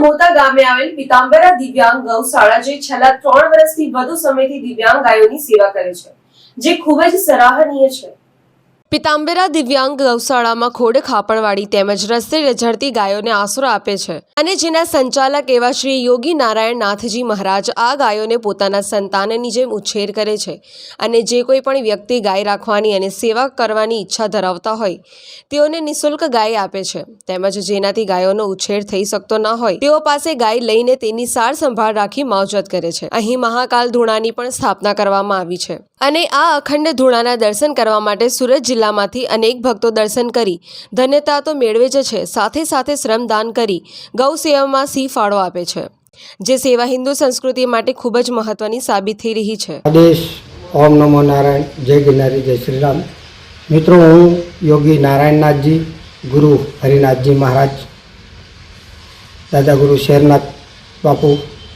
મોતા ગામે આવેલ પિતાંબરા દિવ્યાંગ ગૌશાળા, જે છેલ્લા ત્રણ વર્ષથી વધુ સમયથી દિવ્યાંગ ગાયોની સેવા કરે છે, જે ખૂબ જ સરાહનીય છે. પિતાંબરા દિવ્યાંગ ગૌશાળામાં ખોડ ખાપણવાળી તેમજ રસ્તે રઝળતી ગાયોને આશરો આપે છે અને જેના સંચાલક એવા શ્રી યોગી નારાયણ નાથજી મહારાજ આ ગાયોને પોતાના સંતાનની જેમ ઉછેર કરે છે અને જે કોઈ પણ વ્યક્તિ ગાય રાખવાની અને સેવા કરવાની ઈચ્છા ધરાવતા હોય, તેઓને નિઃશુલ્ક ગાય આપે છે. તેમજ જેનાથી ગાયોનો ઉછેર થઈ શકતો ન હોય, તેઓ પાસે ગાય લઈને તેની સાર સંભાળ રાખી માવજત કરે છે. અહીં મહાકાલ ધૂણાની પણ સ્થાપના કરવામાં આવી છે અને આ અખંડ ધૂણાના દર્શન કરવા માટે સુરત જિલ્લામાંથી અનેક ભક્તો દર્શન કરી ધન્યતા તો મેળવે જ છે. સાથે સાથે શ્રમદાન કરી ગૌ સેવામાં સી ફાળો આપે છે, જે સેવા હિન્દુ સંસ્કૃતિ માટે ખૂબ જ મહત્વની સાબિત થઈ રહી છે. આદેશ, ઓમ નમો નારાયણ, જય ગિરનારી, જય શ્રીરામ. મિત્રો, હું યોગી નારાયણનાથજી, ગુરુ હરિનાથજી મહારાજ દાદા ગુરુ શેરનાથ બાપુ,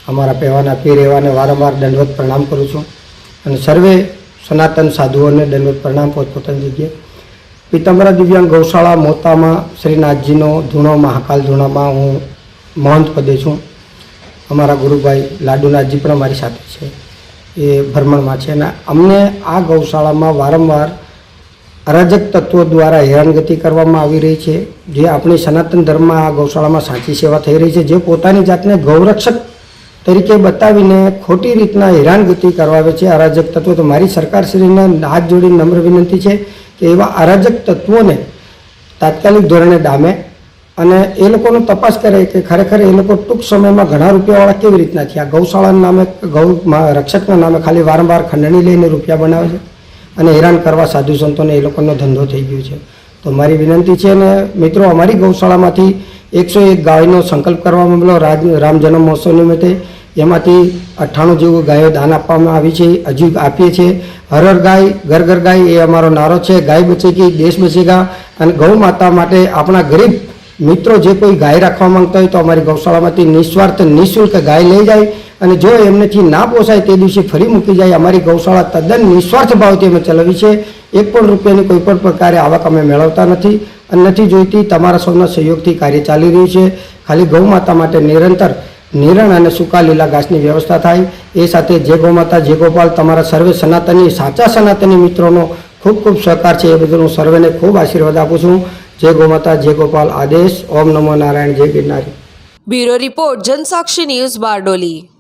અમારા પહેવાના પીર એવાને વારંવાર દંડવત પ્રણામ કરું છું. અને સર્વે સનાતન સાધુઓને દંડવત પ્રણામ પોતપોતાની જગ્યાએ. પિત્તંબરા દિવ્યાંગ ગૌશાળા મોતામાં શ્રીનાથજીનો ધૂણો મહાકાલ ધૂણામાં હું મહંત પદે છું. અમારા ગુરુભાઈ લાડુનાથજી પણ અમારી સાથે છે. એ ભ્રમણમાં છે અને અમને આ ગૌશાળામાં વારંવાર અરાજક તત્વો દ્વારા હેરાનગતિ કરવામાં આવી રહી છે. જે આપણી સનાતન ધર્મમાં આ ગૌશાળામાં સાચી સેવા થઈ રહી છે. જે પોતાની જાતને ગૌરક્ષક તરીકે બતાવીને ખોટી રીતના હેરાનગતિ કરાવે છે અરાજક તત્વો. તો મારી સરકારશ્રીને હાથ જોડીને નમ્ર વિનંતી છે કે એવા અરાજક તત્વોને તાત્કાલિક ધોરણે ડામે અને એ લોકોનો તપાસ કરે કે ખરેખર એ લોકો ટૂંક સમયમાં ઘણા રૂપિયાવાળા કેવી રીતના થયા? ગૌશાળાના નામે, ગૌ રક્ષકના નામે ખાલી વારંવાર ખંડણી લઈને રૂપિયા બનાવે છે અને હેરાન કરવા સાધુ સંતોને એ લોકોનો ધંધો થઈ ગયો છે. તો મારી વિનંતી છે અને મિત્રો, અમારી ગૌશાળામાંથી એકસો એક ગાયનો સંકલ્પ કરવામાં આવેલો. રામ જન્મ મહોત્સવ નિમિત્તે એમાંથી અઠ્ઠાણું જેવું ગાયો દાન આપવામાં આવી છે, હજુ આપીએ છીએ. હર હર ગાય ઘર ઘર ગાય એ અમારો નારો છે. ગાય બચેગી, દેશ બચેગા અને ગૌ માતા માટે આપણા ગરીબ મિત્રો જે કોઈ ગાય રાખવા માંગતા હોય તો અમારી ગૌશાળામાંથી નિસ્વાર્થ, નિઃશુલ્ક ગાય લઈ જાય અને જો એમનેથી ના પોસાય તે દિવસે ફરી મૂકી જાય. અમારી ગૌશાળા તદ્દન નિસ્વાર્થ ભાવથી અમે ચલાવી છે. એક પણ રૂપિયાની કોઈ પણ પ્રકારે આવક અમે મેળવતા નથી અને નથી જોઈતી. તમારા સૌના સહયોગથી કાર્ય ચાલી રહ્યું છે. ખાલી ગૌ માતા માટે નિરંતર નિરણ અને સૂકા લીલા ઘાસની વ્યવસ્થા થાય. એ સાથે જે ગોમાતા જે ગોપાલ, તમારા સર્વે સનાતની, સાચા સનાતની મિત્રોનો ખૂબ ખૂબ સહકાર છે. એ બદલ હું સર્વેને ખૂબ આશીર્વાદ આપું છું. જય ગોમાતા જય ગોપાલ, આદેશ. ઓમ નમો નારાયણ, જય Girnari. Bureau report, Jansakshi news Bardoli.